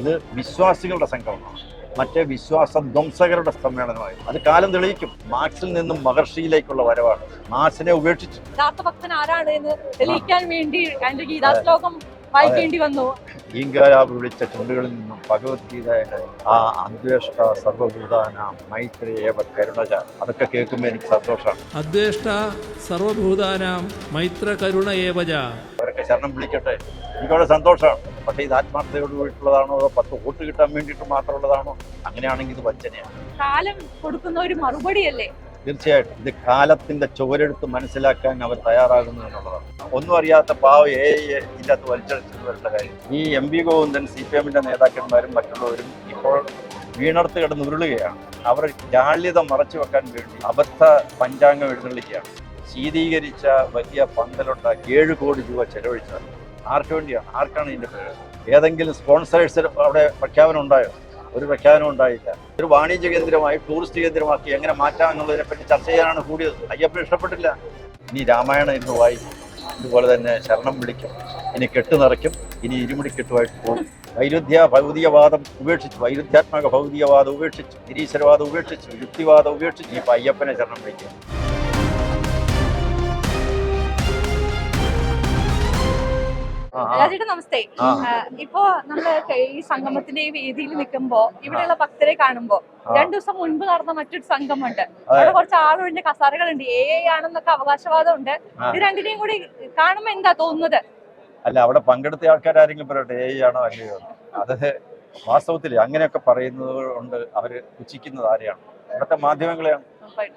ഇത് വിശ്വാസികളുടെ സംഗമമാണ് മറ്റേ വിശ്വാസ ധ്വംസകരുടെ സമ്മേളനമായി. അത് കാലം തെളിയിക്കും. മാർക്സിൽ നിന്നും മഹർഷിയിലേക്കുള്ള വരവാണ്. മാർക്സിനെ ഉപേക്ഷിച്ചു. യഥാർത്ഥ ഭക്തൻ ആരാണ് എന്ന് തെളിയിക്കാൻ വേണ്ടി ശ്ലോകം വായിക്കേണ്ടി വന്നു. ഈങ്കാരാവ് വിളിച്ച ചുണ്ടുകളിൽ നിന്നും ഭഗവത്ഗീതയുടെ ആ അന്വേഷ്ട സർവഭൂതാന മൈത്രി ഏവ കരുണജ. അതൊക്കെ കേൾക്കുമ്പോൾ എനിക്ക് സന്തോഷമാണ് അദ്വേഷ്ട സർവഭൂതാനാം മൈത്ര കരുണ ഏവജ. അവരൊക്കെ ശരണം വിളിക്കട്ടെ. എനിക്കവിടെ സന്തോഷമാണ്. പക്ഷേ ഇത് ആത്മാർത്ഥതയോട് കൂടിയിട്ടുള്ളതാണോ അതോ പത്ത് വോട്ട് കിട്ടാൻ വേണ്ടിയിട്ട് മാത്രമുള്ളതാണോ? അങ്ങനെയാണെങ്കിൽ ഇത് വഞ്ചനയാണ്. കാലം കൊടുക്കുന്ന ഒരു മറുപടിയല്ലേ? തീർച്ചയായിട്ടും. ഇത് കാലത്തിന്റെ ചുവരെടുത്ത് മനസ്സിലാക്കാൻ അവർ തയ്യാറാകുന്നു എന്നുള്ളതാണ്. ഒന്നും അറിയാത്ത പാവ എ ഇതിനകത്ത് വലിച്ചടിച്ചിട്ട് വരേണ്ട കാര്യം. ഈ M P Govindan C P എമ്മിന്റെ നേതാക്കന്മാരും മറ്റുള്ളവരും ഇപ്പോൾ വീണർത്ത് കിടന്ന് ഉരുളുകയാണ്. അവർ ജാള്യത മറച്ചു വെക്കാൻ വേണ്ടി അബദ്ധ പഞ്ചാംഗം എഴുന്നള്ളിക്കുകയാണ്. ശീതീകരിച്ച വലിയ പന്തലുണ്ടാക്കി ഏഴ് കോടി രൂപ ചെലവഴിച്ചത്. ആർക്ക് വേണ്ടിയാണ്? ആർക്കാണ് ഇതിന്റെ ഏതെങ്കിലും സ്പോൺസേഴ്സ് അവിടെ പ്രഖ്യാപനം ഉണ്ടായോ? ഒരു പ്രഖ്യാപനം ഉണ്ടായില്ല. ഒരു വാണിജ്യ കേന്ദ്രമായി ടൂറിസ്റ്റ് കേന്ദ്രമാക്കി എങ്ങനെ മാറ്റാം എന്നുള്ളതിനെപ്പറ്റി ചർച്ച ചെയ്യാനാണ് കൂടിയത്. അയ്യപ്പൻ ഇഷ്ടപ്പെട്ടില്ല. ഇനി രാമായണം ഇന്ന് വായിക്കും. അതുപോലെ തന്നെ ശരണം വിളിക്കും. ഇനി കെട്ട് നിറയ്ക്കും. ഇനി ഇരുമുടി കെട്ടുമായിട്ട് പോകും. വൈരുദ്ധ്യ ഭൗതികവാദം ഉപേക്ഷിച്ചു വൈരുദ്ധ്യാത്മക ഭൗതികവാദം ഉപേക്ഷിച്ചു നിരീശ്വരവാദം ഉപേക്ഷിച്ചു യുക്തിവാദം ഉപേക്ഷിച്ചു ഇപ്പം അയ്യപ്പനെ ശരണം വിളിക്കുക രാജേട്ടൻ നമസ്തേ. ഇപ്പോ നമ്മൾ ഈ സംഗമത്തിന്റെ ഈ വേദിയിൽ നിൽക്കുമ്പോ ഇവിടെയുള്ള ഭക്തരെ കാണുമ്പോ. രണ്ടു ദിവസം മുൻപ് നടന്ന മറ്റൊരു സംഘമുണ്ട് അവിടെ കുറച്ച് ആളൊഴിഞ്ഞ കസാരകളുണ്ട് എ ആണെന്നൊക്കെ അവകാശവാദം ഉണ്ട് ഇത് രണ്ടിനെയും കൂടി കാണുമ്പോ എന്താ തോന്നുന്നത്? അല്ല അവിടെ പങ്കെടുത്ത ആൾക്കാരാരെങ്കിലും പറയട്ടെ ഏ ആണോ അല്ലയോ. അത് വാസ്തവത്തിൽ അങ്ങനെയൊക്കെ പറയുന്നത് കൊണ്ട് അവർ പുച്ഛിക്കുന്നത് ആരെയാണ്? ഇവിടുത്തെ മാധ്യമങ്ങളെയാണ്.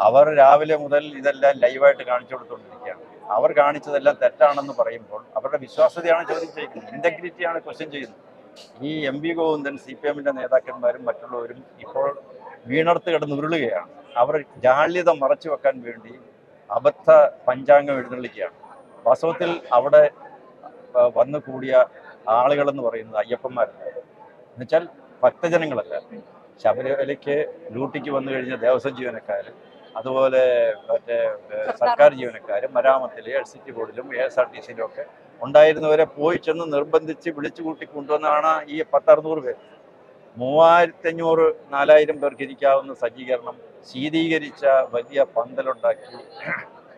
അവർ രാവിലെ മുതൽ ഇതെല്ലാം ലൈവായിട്ട് കാണിച്ചു കൊടുത്തുകൊണ്ടിരിക്കുകയാണ് അവർ കാണിച്ചതെല്ലാം തെറ്റാണെന്ന് പറയുമ്പോൾ അവരുടെ വിശ്വാസ്യതയാണ് ചോദ്യം ചെയ്യുന്നത്. ഇന്റഗ്രിറ്റിയാണ് ക്വസ്റ്റ്യൻ ചെയ്യുന്നത്. ഈ M V Govindan C P എമ്മിന്റെ നേതാക്കന്മാരും മറ്റുള്ളവരും ഇപ്പോൾ വീണർത്ത് കിടന്ന് ഉരുളുകയാണ്. അവർ ജാള്യത മറച്ചു വെക്കാൻ വേണ്ടി അബദ്ധ പഞ്ചാംഗം എഴുന്നള്ളിക്കുകയാണ്. വാസ്തവത്തിൽ അവിടെ വന്നു കൂടിയ ആളുകളെന്ന് പറയുന്നത് അയ്യപ്പന്മാരല്ല. എന്നുവെച്ചാൽ ഭക്തജനങ്ങളല്ല. ശബരിമലയ്ക്ക് ഡ്യൂട്ടിക്ക് വന്നു കഴിഞ്ഞ ദേവസ്വം ജീവനക്കാർ അതുപോലെ മറ്റേ സർക്കാർ ജീവനക്കാരും മരാമത്തിൽ എൽ സി ടി ബോർഡിലും എ എസ് ആർ ടി സിയിലും ഒക്കെ ഉണ്ടായിരുന്നവരെ പോയി ചെന്ന് നിർബന്ധിച്ച് വിളിച്ചു കൂട്ടി കൊണ്ടുവന്നാണ് ഈ പത്തറുന്നൂറ് പേര്. മൂവായിരത്തി അഞ്ഞൂറ് നാലായിരം പേർക്ക് ഇരിക്കാവുന്ന സജ്ജീകരണം ശീതീകരിച്ച വലിയ പന്തലുണ്ടാക്കി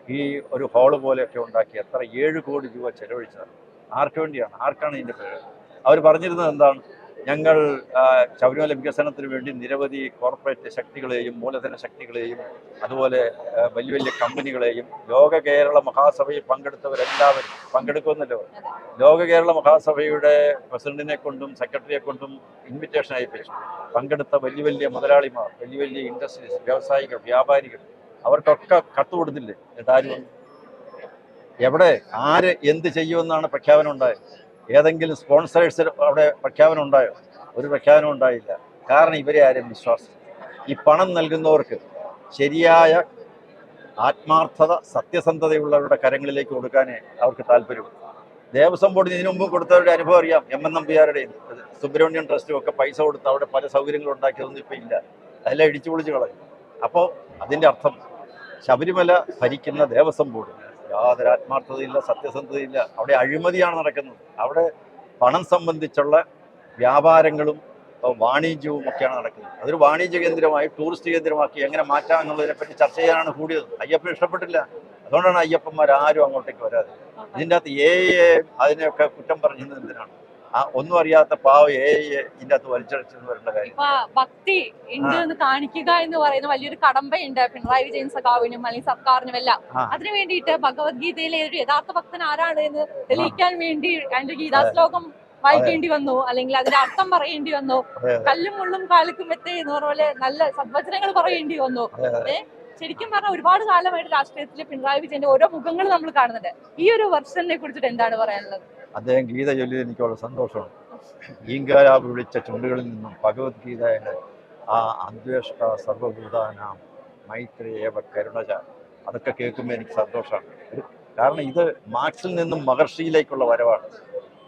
ഈ ഒരു ഹാൾ പോലെയൊക്കെ ഉണ്ടാക്കി എത്ര ഏഴ് കോടി രൂപ ചെലവഴിച്ചതാണ്. ആർക്ക് വേണ്ടിയാണ്? ആർക്കാണ് ഇതിന്റെ പേര്? അവർ പറഞ്ഞിരുന്നത് എന്താണ്? ഞങ്ങൾ ശബരിമല വികസനത്തിന് വേണ്ടി നിരവധി കോർപ്പറേറ്റ് ശക്തികളെയും മൂലധന ശക്തികളെയും അതുപോലെ വലിയ വലിയ കമ്പനികളെയും ലോക കേരള മഹാസഭയിൽ പങ്കെടുത്തവരെല്ലാവരും പങ്കെടുക്കുമെന്നല്ലോ. ലോക കേരള മഹാസഭയുടെ പ്രസിഡന്റിനെ കൊണ്ടും സെക്രട്ടറിയെ കൊണ്ടും ഇൻവിറ്റേഷൻ അയപ്പിച്ചു. പങ്കെടുത്ത വലിയ വലിയ മുതലാളിമാർ വലിയ വലിയ ഇൻഡസ്ട്രീസ് വ്യാവസായികൾ വ്യാപാരികൾ അവർക്കൊക്കെ കത്ത് കൊടുത്തില്ലേ? എവിടെ? ആര് എന്ത് ചെയ്യുമെന്നാണ് പ്രഖ്യാപനം ഉണ്ടായത്? ഏതെങ്കിലും സ്പോൺസേഴ്സ് അവിടെ പ്രഖ്യാപനം ഉണ്ടായോ? ഒരു പ്രഖ്യാപനം ഉണ്ടായില്ല. കാരണം ഇവരെ ആരും വിശ്വാസം ഈ പണം നൽകുന്നവർക്ക് ശരിയായ ആത്മാർത്ഥത സത്യസന്ധതയുള്ളവരുടെ കരങ്ങളിലേക്ക് കൊടുക്കാനേ അവർക്ക് താല്പര്യമുള്ളൂ. ദേവസ്വം ബോർഡിന് ഇതിനു മുമ്പ് കൊടുത്തവരുടെ അനുഭവം അറിയാം. എം എൻ നമ്പിയാരുടെയും സുബ്രഹ്മണ്യം ട്രസ്റ്റും ഒക്കെ പൈസ കൊടുത്ത് അവിടെ പല സൗകര്യങ്ങളും ഉണ്ടാക്കിയതൊന്നും ഇപ്പം ഇല്ല. അതെല്ലാം ഇടിച്ചു പൊളിച്ച് കളഞ്ഞു. അപ്പോൾ അതിന്റെ അർത്ഥം ശബരിമല ഭരിക്കുന്ന ദേവസ്വം ബോർഡ് യാതൊരു ആത്മാർത്ഥതയില്ല സത്യസന്ധതയില്ല. അവിടെ അഴിമതിയാണ് നടക്കുന്നത്. അവിടെ പണം സംബന്ധിച്ചുള്ള വ്യാപാരങ്ങളും വാണിജ്യവും ഒക്കെയാണ് നടക്കുന്നത്. അതൊരു വാണിജ്യ കേന്ദ്രമായി ടൂറിസ്റ്റ് കേന്ദ്രമാക്കി എങ്ങനെ മാറ്റാം എന്നുള്ളതിനെപ്പറ്റി ചർച്ച ചെയ്യാനാണ് കൂടിയത്. അയ്യപ്പൻ ഇഷ്ടപ്പെട്ടില്ല. അതുകൊണ്ടാണ് അയ്യപ്പന്മാർ ആരും അങ്ങോട്ടേക്ക് വരാതെ. ഇതിന്റെ അകത്ത് എ അതിനെയൊക്കെ കുറ്റം പറഞ്ഞത് എന്തിനാണ്? ആ ഒന്നും അറിയാത്ത പാവ ഇതിന്റെ അകത്ത് വലിച്ചടച്ചു വരേണ്ട കാര്യം. ഇപ്പൊ ഭക്തി ഉണ്ട് എന്ന് കാണിക്കുക എന്ന് പറയുന്ന വലിയൊരു കടമ്പയുണ്ട്. പിണറായി വിജയൻ സഖാവിനും അല്ലെങ്കിൽ സർക്കാരിനും എല്ലാം. അതിനു വേണ്ടിയിട്ട് ഭഗവത്ഗീതയിലെ ഒരു യഥാർത്ഥ ഭക്തൻ ആരാണ് എന്ന് തെളിയിക്കാൻ വേണ്ടി അതിന്റെ ഗീതാശ്ലോകം വായിക്കേണ്ടി വന്നു. അല്ലെങ്കിൽ അതിന്റെ അർത്ഥം പറയേണ്ടി വന്നു. കല്ലും മുള്ളും കാലിക്കും വെത്തേ എന്ന് പറഞ്ഞ പോലെ നല്ല സദ്വചനങ്ങൾ പറയേണ്ടി വന്നു. അതെ, ഏ? ശരിക്കും പറഞ്ഞാൽ ഒരുപാട് കാലമായിട്ട് രാഷ്ട്രീയത്തിൽ പിണറായി വിജയന്റെ ഓരോ മുഖങ്ങൾ നമ്മൾ കാണുന്നുണ്ട്. ഈ ഒരു വർഷനെ കുറിച്ചിട്ട് എന്താണ് പറയാനുള്ളത്? അദ്ദേഹം ഗീത ചൊല്ലിയത് വളരെ സന്തോഷമാണ്. ഈങ്കാരാവ് വിളിച്ച ചുണ്ടുകളിൽ നിന്നും ഭഗവത്ഗീതയുടെ ആ അന്വേഷ സർവഭൂതാനാം ഏവ കരുണജ അതൊക്കെ കേൾക്കുമ്പോൾ എനിക്ക് സന്തോഷമാണ്. കാരണം ഇത് മാർക്സിൽ നിന്നും മഹർഷിയിലേക്കുള്ള വരവാണ്.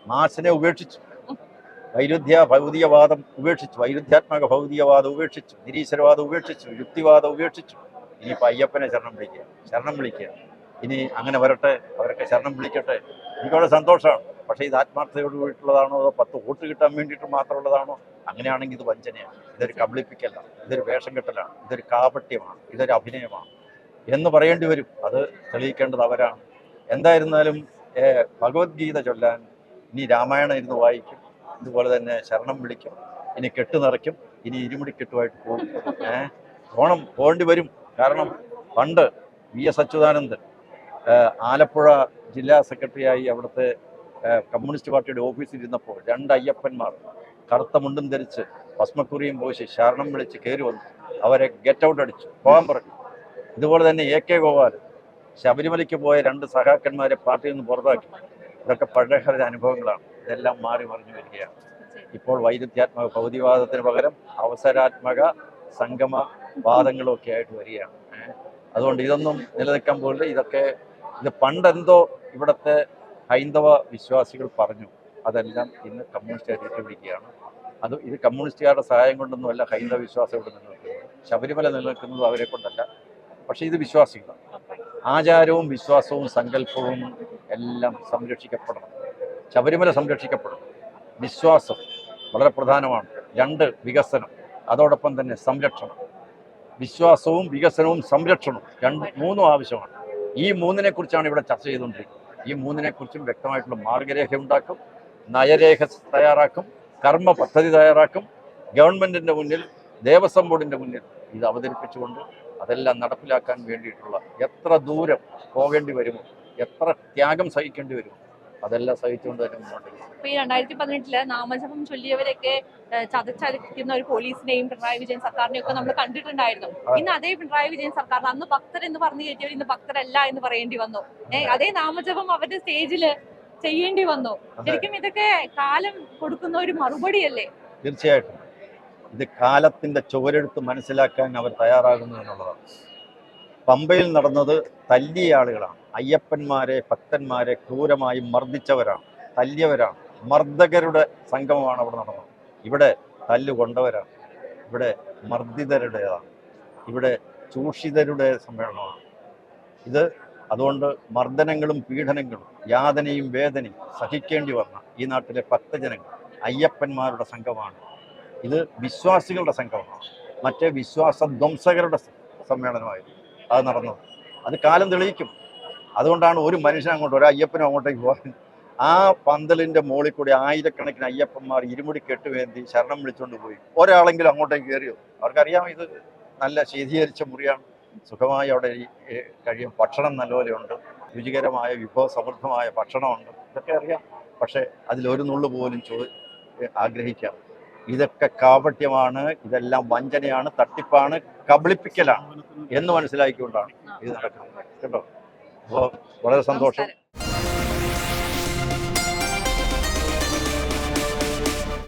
മാർക്സിനെ ഉപേക്ഷിച്ചു. വൈരുദ്ധ്യ ഭൗതികവാദം ഉപേക്ഷിച്ചു. വൈരുദ്ധ്യാത്മക ഭൗതികവാദം ഉപേക്ഷിച്ചു. നിരീശ്വരവാദം ഉപേക്ഷിച്ചു. യുക്തിവാദം ഉപേക്ഷിച്ചു. ഇനിയിപ്പോൾ അയ്യപ്പനെ ശരണം വിളിക്കുക. ശരണം വിളിക്കുക. ഇനി അങ്ങനെ വരട്ടെ അവരൊക്കെ ശരണം വിളിക്കട്ടെ. എനിക്കവിടെ സന്തോഷമാണ്. പക്ഷേ ഇത് ആത്മാർത്ഥതയോട് കൂടിയിട്ടുള്ളതാണോ അതോ പത്ത് വോട്ട് കിട്ടാൻ വേണ്ടിയിട്ട് മാത്രമുള്ളതാണോ? അങ്ങനെയാണെങ്കിൽ ഇത് വഞ്ചനയാണ്. ഇതൊരു കബളിപ്പിക്കല്ല ഇതൊരു വേഷം കെട്ടലാണ്. ഇതൊരു കാപട്യമാണ്. ഇതൊരു അഭിനയമാണ്. എന്ന് പറയേണ്ടി വരും. അത് തെളിയിക്കേണ്ടത് അവരാണ്. എന്തായിരുന്നാലും ഭഗവത്ഗീത ചൊല്ലാൻ ഇനി രാമായണം ഇരുന്ന് വായിക്കും. ഇതുപോലെ തന്നെ ശരണം വിളിക്കും. ഇനി കെട്ട് നിറയ്ക്കും. ഇനി ഇരുമുടി കെട്ടുമായിട്ട് പോകും. ഏഹ് ഓണം പോകേണ്ടി വരും. കാരണം പണ്ട് വി എസ് അച്യുതാനന്ദൻ ആലപ്പുഴ ജില്ലാ സെക്രട്ടറിയായി അവിടുത്തെ കമ്മ്യൂണിസ്റ്റ് പാർട്ടിയുടെ ഓഫീസിൽ ഇരുന്നപ്പോൾ രണ്ട് അയ്യപ്പന്മാർ കറുത്ത മുണ്ടും ധരിച്ച് ഭസ്മക്കുറിയും പോശി ശരണം വിളിച്ച് കയറി വന്നു. അവരെ ഗെറ്റ് ഔട്ട് അടിച്ചു പോകാൻ പറഞ്ഞു. ഇതുപോലെ തന്നെ എ കെ ഗോപാൽ ശബരിമലയ്ക്ക് പോയ രണ്ട് സഹാക്കന്മാരെ പാർട്ടിയിൽ നിന്ന് പുറത്താക്കി. ഇതൊക്കെ പഴയഹര അനുഭവങ്ങളാണ്. ഇതെല്ലാം മാറി മറിഞ്ഞു വരികയാണ്. ഇപ്പോൾ വൈരുദ്ധ്യാത്മക ഭൗതികവാദത്തിന് പകരം അവസരാത്മക സംഗമ വാദങ്ങളും ഒക്കെ ആയിട്ട് വരികയാണ്. അതുകൊണ്ട് ഇതൊന്നും നിലനിൽക്കാൻ പോകില്ല ഇതൊക്കെ ഇത് പണ്ടെന്തോ ഇവിടുത്തെ ഹൈന്ദവ വിശ്വാസികൾ പറഞ്ഞു. അതെല്ലാം ഇന്ന് കമ്മ്യൂണിസ്റ്റുകാർ ഏറ്റുപിടിക്കുകയാണ് അത് ഇത് കമ്മ്യൂണിസ്റ്റുകാരുടെ സഹായം കൊണ്ടൊന്നുമല്ല ഹൈന്ദവ വിശ്വാസം ഇവിടെ നിലനിൽക്കുന്നത്. ശബരിമല നിലനിൽക്കുന്നത് അവരെ കൊണ്ടല്ല. പക്ഷേ ഇത് വിശ്വാസികളാണ്. ആചാരവും വിശ്വാസവും സങ്കല്പവും എല്ലാം സംരക്ഷിക്കപ്പെടണം. ശബരിമല സംരക്ഷിക്കപ്പെടണം. വിശ്വാസം വളരെ പ്രധാനമാണ്. രണ്ട് വികസനം. അതോടൊപ്പം തന്നെ സംരക്ഷണം. വിശ്വാസവും വികസനവും സംരക്ഷണവും രണ്ട് മൂന്നും ആവശ്യമാണ്. ഈ മൂന്നിനെക്കുറിച്ചാണ് ഇവിടെ ചർച്ച ചെയ്തുകൊണ്ടിരിക്കുന്നത്. ഈ മൂന്നിനെക്കുറിച്ചും വ്യക്തമായിട്ടുള്ള മാർഗരേഖ ഉണ്ടാക്കും നയരേഖ തയ്യാറാക്കും കർമ്മ പദ്ധതി തയ്യാറാക്കും. ഗവൺമെന്റിന്റെ മുന്നിൽ ദേവസ്വം ബോർഡിന്റെ മുന്നിൽ ഇത് അവതരിപ്പിച്ചുകൊണ്ട് അതെല്ലാം നടപ്പിലാക്കാൻ വേണ്ടിയിട്ടുള്ള എത്ര ദൂരം പോകേണ്ടി വരുമോ എത്ര ത്യാഗം സഹിക്കേണ്ടി വരുമോ അതെല്ലാം സഹിച്ചുകൊണ്ട് തന്നെ മുന്നോട്ട്. ഇപ്പൊ ഈ രണ്ടായിരത്തി പതിനെട്ടിൽ നാമജപം ചൊല്ലിയവരൊക്കെ ചതച്ചരിക്കുന്ന ഒരു പോലീസിനെയും പിണറായി വിജയൻ സർക്കാരിനെയും ഒക്കെ നമ്മൾ കണ്ടിട്ടുണ്ടായിരുന്നു. ഇന്ന് അതേ പിണറായി വിജയൻ സർക്കാർ അന്ന് ഭക്തർ എന്ന് പറഞ്ഞു കയറ്റിയവർ ഇന്ന് ഭക്തരല്ല എന്ന് പറയേണ്ടി വന്നു. അതേ. നാമജപം അവരുടെ സ്റ്റേജിൽ ചെയ്യേണ്ടി വന്നു. ശരിക്കും ഇതൊക്കെ കാലം കൊടുക്കുന്ന ഒരു മറുപടിയല്ലേ? തീർച്ചയായിട്ടും. ഇത് കാലത്തിന്റെ ചുവരെടുത്ത് മനസ്സിലാക്കാൻ അവർ തയ്യാറാകുന്നു എന്നുള്ളതാണ്. പമ്പയിൽ നടന്നത് തല്ലിയ ആളുകളാണ്. അയ്യപ്പന്മാരെ ഭക്തന്മാരെ ക്രൂരമായി മർദ്ദിച്ചവരാണ്. തല്ലിയവരാണ്. മർദ്ദകരുടെ സംഗമമാണ് അവിടെ നടന്നത്. ഇവിടെ തല്ലുകൊണ്ടവരാണ് ഇവിടെ മർദ്ദിതരുടേതാണ്. ഇവിടെ ചൂഷിതരുടെ സമ്മേളനമാണ്. ഇത് അതുകൊണ്ട് മർദ്ദനങ്ങളും പീഡനങ്ങളും യാതനയും വേദനയും സഹിക്കേണ്ടി വന്ന ഈ നാട്ടിലെ ഭക്തജനങ്ങൾ അയ്യപ്പന്മാരുടെ സംഘമാണ് ഇത് വിശ്വാസികളുടെ സംഘമാണ് മറ്റേ വിശ്വാസ ധ്വംസകരുടെ സമ്മേളനമായിരുന്നു. അത് നടന്നത് അത് കാലം തെളിയിക്കും. അതുകൊണ്ടാണ് ഒരു മനുഷ്യൻ അങ്ങോട്ട് ഒരു അയ്യപ്പനും അങ്ങോട്ടേക്ക് പോകാൻ. ആ പന്തലിന്റെ മുകളിൽ കൂടി ആയിരക്കണക്കിന് അയ്യപ്പന്മാർ ഇരുമുടി കെട്ടുവേന്തി ശരണം വിളിച്ചുകൊണ്ട് പോയി. ഒരാളെങ്കിലും അങ്ങോട്ടേക്ക് കയറിയോ അവർക്കറിയാം ഇത് നല്ല ശീതീകരിച്ച മുറിയാണ്. സുഖമായി അവിടെ കഴിയും. ഭക്ഷണം നല്ലപോലെയുണ്ട്. രുചികരമായ വിഭവ സമൃദ്ധമായ ഭക്ഷണമുണ്ട്. ഇതൊക്കെ അറിയാം. പക്ഷേ അതിലൊരു നുള്ളു പോലും ചോ ആഗ്രഹിക്കാം. ഇതൊക്കെ കാപട്യമാണ് ഇതെല്ലാം വഞ്ചനയാണ് തട്ടിപ്പാണ് കബളിപ്പിക്കലാണ് എന്ന് മനസ്സിലാക്കിക്കൊണ്ടാണ് ഇത് നടക്കുന്നത്. കേട്ടോ? അപ്പോൾ വളരെ സന്തോഷം.